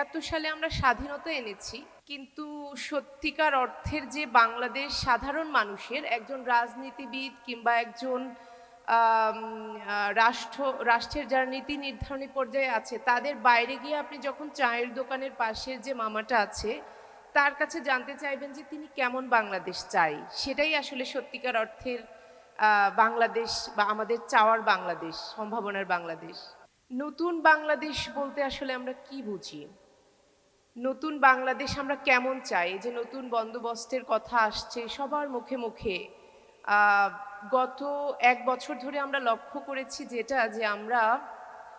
একাত্তর সালে আমরা স্বাধীনতা এনেছি, কিন্তু সত্যিকার অর্থের যে বাংলাদেশ সাধারণ মানুষের, একজন রাজনীতিবিদ কিংবা একজন রাষ্ট্র, রাষ্ট্রের যারা নীতি নির্ধারণী পর্যায়ে আছে, তাদের বাইরে গিয়ে আপনি যখন চায়ের দোকানের পাশের যে মামাটা আছে, তার কাছে জানতে চাইবেন যে তিনি কেমন বাংলাদেশ চাই? সেটাই আসলে সত্যিকার অর্থের বাংলাদেশ বা আমাদের চাওয়ার বাংলাদেশ, সম্ভাবনার বাংলাদেশ। নতুন বাংলাদেশ বলতে আসলে আমরা কি বুঝি? নতুন বাংলাদেশ আমরা কেমন চাই? যে নতুন বন্দোবস্তের কথা আসছে, সবার মুখে মুখে গত এক বছর ধরে আমরা লক্ষ্য করেছি যেটা, যে আমরা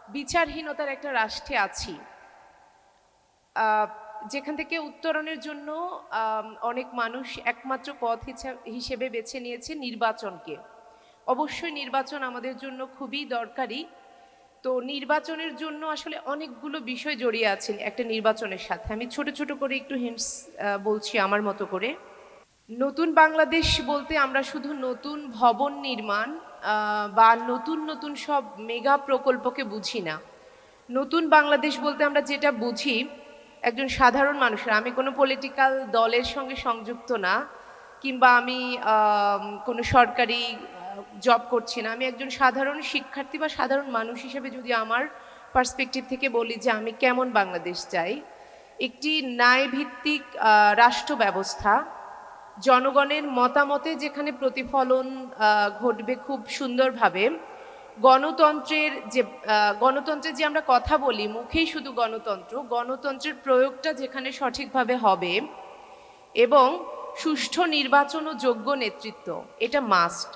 বিচারহীনতার একটা রাষ্ট্রে আছি। যেখান থেকে উত্তরণের জন্য অনেক মানুষ একমাত্র পথ হিসা- হিসেবে বেছে নিয়েছে নির্বাচনকে। অবশ্যই নির্বাচন আমাদের জন্য খুবই দরকারি। তো নির্বাচনের জন্য আসলে অনেকগুলো বিষয় জড়িয়ে আছে একটা নির্বাচনের সাথে। আমি ছোট ছোট করে একটু হিন্টস বলছি আমার মতো করে। নতুন বাংলাদেশ বলতে আমরা শুধু নতুন ভবন নির্মাণ বা নতুন নতুন সব মেগা প্রকল্পকে বুঝি না। নতুন বাংলাদেশ বলতে আমরা যেটা বুঝি, একজন সাধারণ মানুষের আমি কোনো পলিটিক্যাল দলের সঙ্গে সংযুক্ত না, কিংবা আমি কোনো সরকারি জব করছি না। আমি একজন সাধারণ শিক্ষার্থী বা সাধারণ মানুষ হিসেবে যদি আমার পার্সপেক্টিভ থেকে বলি যে আমি কেমন বাংলাদেশ চাই, একটি ন্যায়ভিত্তিক রাষ্ট্র ব্যবস্থা, জনগণের মতামতে যেখানে প্রতিফলন ঘটবে খুব সুন্দরভাবে, গণতন্ত্রের যে গণতন্ত্রের যে আমরা কথা বলি, মুখেই শুধু গণতন্ত্র, গণতন্ত্রের প্রয়োগটা যেখানে সঠিকভাবে হবে এবং সুষ্ঠু নির্বাচন ও যোগ্য নেতৃত্ব, এটা মাস্ট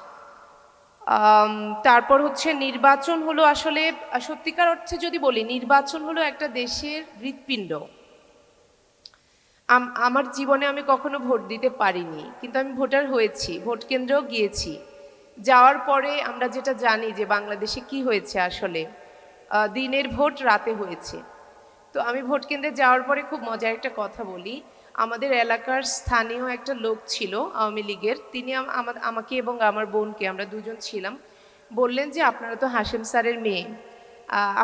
তারপর হচ্ছে নির্বাচন হলো আসলে, সত্যিকার অর্থে যদি বলি, নির্বাচন হলো একটা দেশের হৃৎপিণ্ড। আমার জীবনে আমি কখনো ভোট দিতে পারিনি, কিন্তু আমি ভোটার হয়েছি, ভোট কেন্দ্রেও গিয়েছি। যাওয়ার পরে আমরা যেটা জানি যে বাংলাদেশে কি হয়েছে আসলে দিনের ভোট রাতে হয়েছে। তো আমি ভোট কেন্দ্রে যাওয়ার পরে খুব মজার একটা কথা বলি আমাদের এলাকার স্থানীয় একটা লোক ছিল আওয়ামী লীগের। তিনি আমাকে এবং আমার বোনকে, আমরা দুজন ছিলাম, বললেন যে, আপনারা তো হাসেম স্যারের মেয়ে।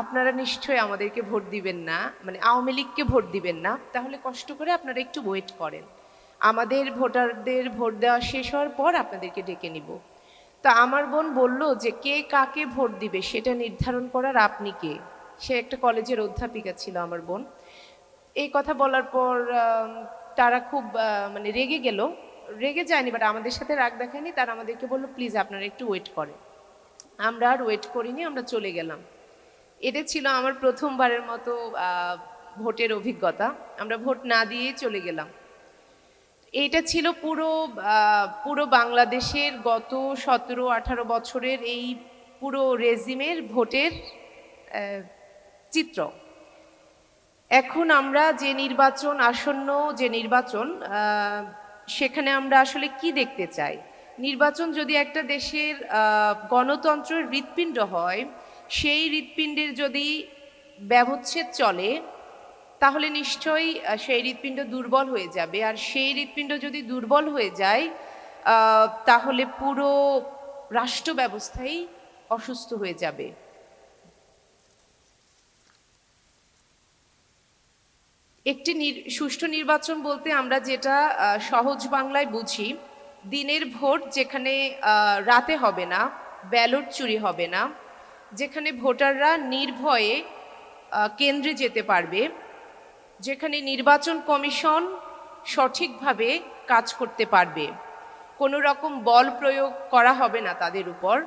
আপনারা নিশ্চয়ই আমাদেরকে ভোট দিবেন না মানে আওয়ামী লীগকে ভোট দিবেন না। তাহলে কষ্ট করে আপনারা একটু ওয়েট করেন। আমাদের ভোটারদের ভোট দেওয়া শেষ হওয়ার পর আপনাদেরকে ডেকে নিব। তা আমার বোন বলল যে, কে কাকে ভোট দিবে সেটা নির্ধারণ করার আপনি কে? সে একটা কলেজের অধ্যাপিকা ছিল আমার বোন। এই কথা বলার পর তারা খুব মানে রেগে গেল। রেগে যায়নি বাট আমাদের সাথে রাগ দেখায়নি। তারা আমাদেরকে বলল প্লিজ আপনারা একটু ওয়েট করেন। আমরা আর ওয়েট করিনি, আমরা চলে গেলাম। এটা ছিল আমার প্রথমবারের মতো ভোটের অভিজ্ঞতা। আমরা ভোট না দিয়েই চলে গেলাম। এইটা ছিল পুরো পুরো বাংলাদেশের গত সতেরো, আঠারো বছরের এই পুরো রেজিমের ভোটের চিত্র। এখন আমরা যে নির্বাচন আসন্ন যে নির্বাচন সেখানে আমরা আসলে কি দেখতে চাই? নির্বাচন যদি একটা দেশের গণতন্ত্রের হৃৎপিণ্ড হয়, সেই হৃৎপিণ্ডের যদি ব্যবচ্ছেদ চলে, তাহলে নিশ্চয়ই সেই হৃৎপিণ্ড দুর্বল হয়ে যাবে। আর সেই হৃৎপিণ্ড যদি দুর্বল হয়ে যায় তাহলে পুরো রাষ্ট্র ব্যবস্থাই অসুস্থ হয়ে যাবে। একটি সুষ্ঠু নির্বাচন বলতে আমরা যেটা সহজ বাংলায় বুঝি, দিনের ভোট যেখানে রাতে হবে না, ব্যালট চুরি হবে না, যেখানে ভোটাররা নির্ভয়ে কেন্দ্রে যেতে পারবে, যেখানে নির্বাচন কমিশন সঠিকভাবে কাজ করতে পারবে, কোনো রকম বল প্রয়োগ করা হবে না তাদের উপর,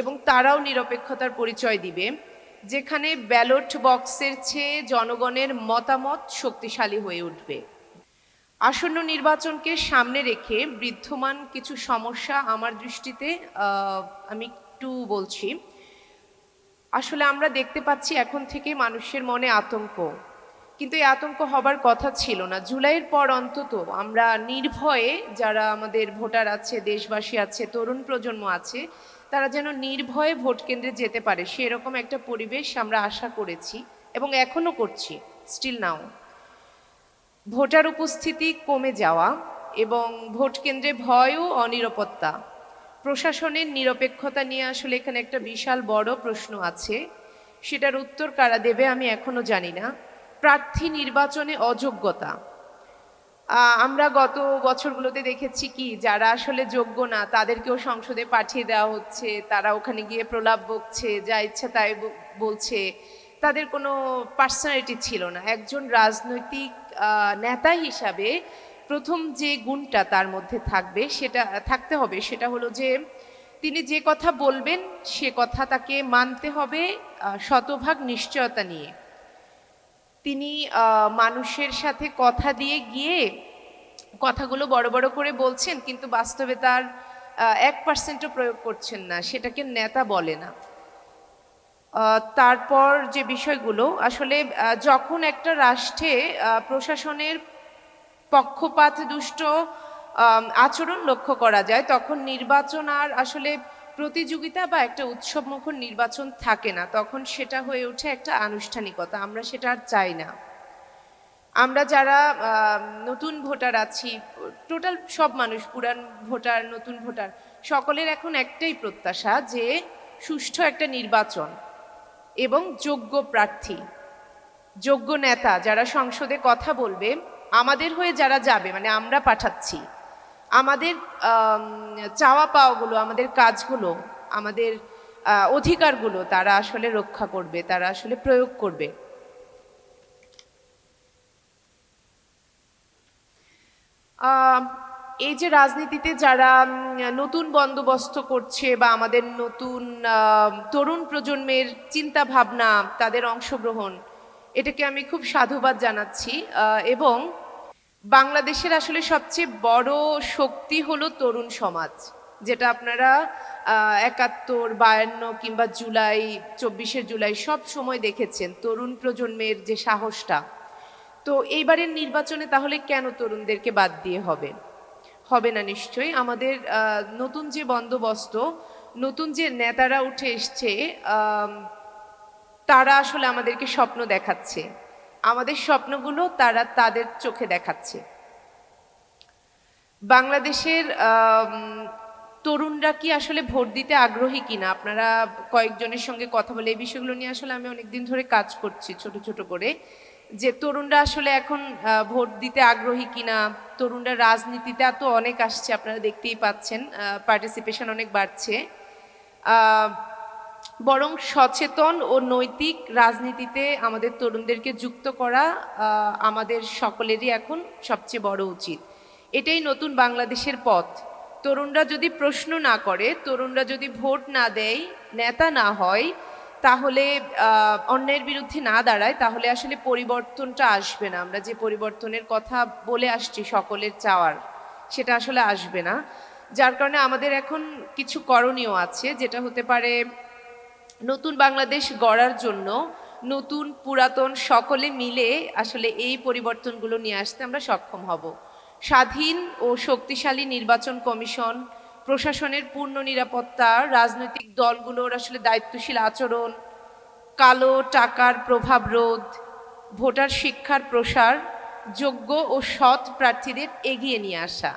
এবং তারাও নিরপেক্ষতার পরিচয় দিবে। যেখানে ব্যালট বক্সের চেয়ে জনগণের মতামত শক্তিশালী হয়ে উঠবে। আসন্ন নির্বাচনকে সামনে রেখে বৃদ্ধমান কিছু সমস্যা আমার দৃষ্টিতে আমি একটু বলছি। আসলে আমরা দেখতে পাচ্ছি এখন থেকে মানুষের মনে আতঙ্ক। কিন্তু এই আতঙ্ক হবার কথা ছিল না। জুলাইয়ের পর অন্তত আমরা নির্ভয়ে যারা আমাদের ভোটার আছে, দেশবাসী আছে, তরুণ প্রজন্ম আছে তারা যেন নির্ভয়ে ভোট কেন্দ্রে যেতে পারে। সেরকম একটা পরিবেশ আমরা আশা করেছি এবং এখনও করছি স্টিল নাও ভোটার উপস্থিতি কমে যাওয়া এবং ভোট কেন্দ্রে ভয় ও অনিরাপত্তা। প্রশাসনের নিরপেক্ষতা নিয়ে আসলে এখানে একটা বিশাল বড় প্রশ্ন আছে। সেটার উত্তর কারা দেবে আমি এখনও জানি না। প্রার্থী নির্বাচনে অযোগ্যতা। আমরা গত বছরগুলোতে দেখেছি কি, যারা আসলে যোগ্য না, তাদেরকেও সংসদে পাঠিয়ে দেওয়া হচ্ছে, তারা ওখানে গিয়ে প্রলাপ বকছে, যা ইচ্ছা তাই বলছে। তাদের কোনো পার্সোনালিটি ছিল না। একজন রাজনৈতিক নেতা হিসাবে প্রথম যে গুণটা তার মধ্যে থাকবে, সেটা, থাকতে হবে, সেটা হলো যে তিনি যে কথা বলবেন, সে কথা তাকে মানতে হবে শতভাগ নিশ্চয়তা নিয়ে। তিনি মানুষের সাথে কথা দিয়ে গিয়ে কথাগুলো বড় বড় করে বলছেন, কিন্তু বাস্তবে তার এক পার্সেন্টও প্রয়োগ করছেন না, সেটাকে নেতা বলে না। তারপর যে বিষয়গুলো, আসলে যখন একটা রাষ্ট্রে প্রশাসনের পক্ষপাত দুষ্ট আচরণ লক্ষ্য করা যায়, তখন নির্বাচন আর আসলে প্রতিযোগিতা বা একটা উৎসবমুখর নির্বাচন থাকে না, তখন সেটা হয়ে ওঠে একটা আনুষ্ঠানিকতা। আমরা সেটা আর চাই না। আমরা যারা নতুন ভোটার আছি, টোটাল সব মানুষ, পুরান ভোটার, নতুন ভোটার, সকলের এখন একটাই প্রত্যাশা যে সুষ্ঠু একটা নির্বাচন এবং যোগ্য প্রার্থী, যোগ্য নেতা যারা সংসদে কথা বলবে, আমাদের হয়ে যারা যাবে মানে আমরা পাঠাচ্ছি। আমাদের চাওয়া পাওয়াগুলো, আমাদের কাজগুলো, আমাদের অধিকারগুলো তারা আসলে রক্ষা করবে, তারা আসলে প্রয়োগ করবে। এই যে রাজনীতিতে যারা নতুন বন্দোবস্ত করছে বা আমাদের নতুন তরুণ প্রজন্মের চিন্তা ভাবনা তাদের অংশগ্রহণ, এটাকে আমি খুব সাধুবাদ জানাচ্ছি। এবং বাংলাদেশের আসলে সবচেয়ে বড় শক্তি হলো তরুণ সমাজ, যেটা আপনারা একাত্তর, বায়ান্ন কিংবা জুলাই চব্বিশে জুলাই সব সময় দেখেছেন তরুণ প্রজন্মের যে সাহসটা। তো এইবারের নির্বাচনে তাহলে কেন তরুণদেরকে বাদ দিয়ে হবে? হবে না নিশ্চয়ই। আমাদের নতুন যে বন্দোবস্ত, নতুন যে নেতারা উঠে এসছে তারা আসলে আমাদেরকে স্বপ্ন দেখাচ্ছে। আমাদের স্বপ্নগুলো তারা তাদের চোখে দেখাচ্ছে। বাংলাদেশের তরুণরা কি আসলে ভোট দিতে আগ্রহী কিনা? আপনারা কয়েকজনের সঙ্গে কথা বলে এই বিষয়গুলো নিয়ে আসলে আমি অনেকদিন ধরে কাজ করছি ছোট ছোট করে। যে তরুণরা আসলে এখন ভোট দিতে আগ্রহী কিনা? তরুণরা রাজনীতিতে এত অনেক আসছে, আপনারা দেখতেই পাচ্ছেন পার্টিসিপেশন অনেক বাড়ছে। বরং সচেতন ও নৈতিক রাজনীতিতে আমাদের তরুণদেরকে যুক্ত করা আমাদের সকলেরই এখন সবচেয়ে বড় উচিত। এটাই নতুন বাংলাদেশের পথ। তরুণরা যদি প্রশ্ন না করে, তরুণরা যদি ভোট না দেয়, নেতা না হয়, তাহলে অন্যের বিরুদ্ধে না দাঁড়ায়, তাহলে আসলে পরিবর্তনটা আসবে না। আমরা যে পরিবর্তনের কথা বলে আসছি সকলের চাওয়ার, সেটা আসলে আসবে না। যার কারণে আমাদের এখন কিছু করণীয় আছে, যেটা হতে পারে নতুন বাংলাদেশ গড়ার জন্য নতুন পুরাতন সকলে মিলে আসলে এই পরিবর্তনগুলো নিয়ে আসতে আমরা সক্ষম হব। স্বাধীন ও শক্তিশালী নির্বাচন কমিশন, প্রশাসনের পূর্ণ নিরাপত্তা, রাজনৈতিক দলগুলোর আসলে দায়িত্বশীল আচরণ, কালো টাকার প্রভাব রোধ, ভোটার শিক্ষার প্রসার, যোগ্য ও সৎ প্রার্থীদের এগিয়ে নিয়ে আসা।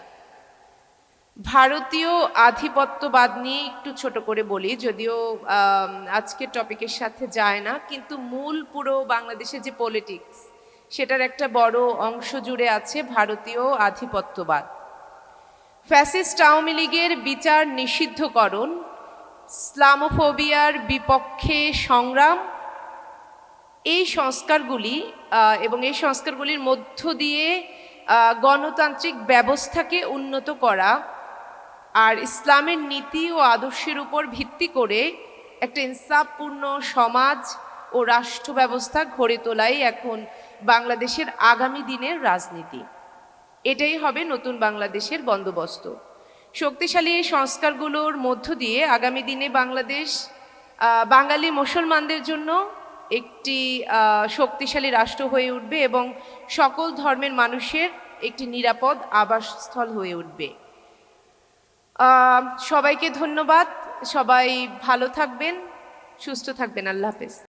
ভারতীয় আধিপত্যবাদ নিয়ে একটু ছোট করে বলি, যদিও আজকের টপিকের সাথে যায় না, কিন্তু মূল পুরো বাংলাদেশের যে পলিটিক্স সেটার একটা বড় অংশ জুড়ে আছে ভারতীয় আধিপত্যবাদ। ফ্যাসিস্ট আওয়ামী লীগের বিচার নিষিদ্ধকরণ, ইসলামোফোবিয়ার বিপক্ষে সংগ্রাম, এই সংস্কারগুলি এবং এই সংস্কারগুলির মধ্য দিয়ে গণতান্ত্রিক ব্যবস্থাকে উন্নত করা আর ইসলামের নীতি ও আদর্শের উপর ভিত্তি করে একটা ইনসাফপূর্ণ সমাজ ও রাষ্ট্র ব্যবস্থা গড়ে তোলাই এখন বাংলাদেশের আগামী দিনের রাজনীতি। এটাই হবে নতুন বাংলাদেশের বন্দোবস্ত। শক্তিশালী এই সংস্কারগুলোর মধ্য দিয়ে আগামী দিনে বাংলাদেশ বাঙালি মুসলমানদের জন্য একটি শক্তিশালী রাষ্ট্র হয়ে উঠবে এবং সকল ধর্মের মানুষের একটি নিরাপদ আবাসস্থল হয়ে উঠবে। সবাইকে ধন্যবাদ। সবাই ভালো থাকবেন সুস্থ থাকবেন। আল্লাহ হাফেজ।